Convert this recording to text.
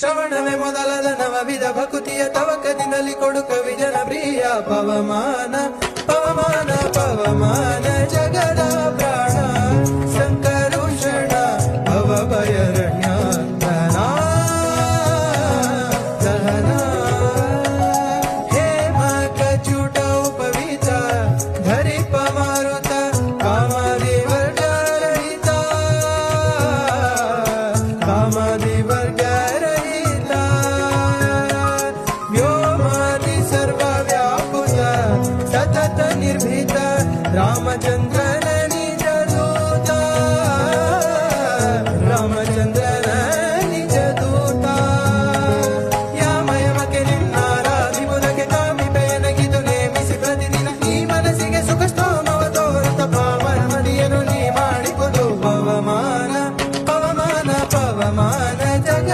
ಶ್ರವಣವೇ ಮೊದಲದ ನವವಿಧ ಭಕುತಿಯ ತವಕದಿನಲ್ಲಿ ಕೊಡು ವಿಜನ ಪ್ರಿಯ ಪವಮಾನ. सतत निर्भीत रामचन्द्र निज दूता रामचन्द्र निज दूता ಯಾಮಯಮಕ್ಕೆ ನಿನ್ನಾರ ವಿಮುನಗೆ ಕಾಮಿಪೆಯ ನಗಿದು ನೇಮಿಸಿ ಪ್ರತಿದಿನ ಈ ಮನಸ್ಸಿಗೆ ಸುಖ ಸ್ತೋಮವ ತೋರಿತ ಪಾವನ ಮಡಿಯನು ನೀ ಮಾಡಿಪುದು ಪವಮಾನ ಪವಮಾನ ಪವಮಾನ ಜಗ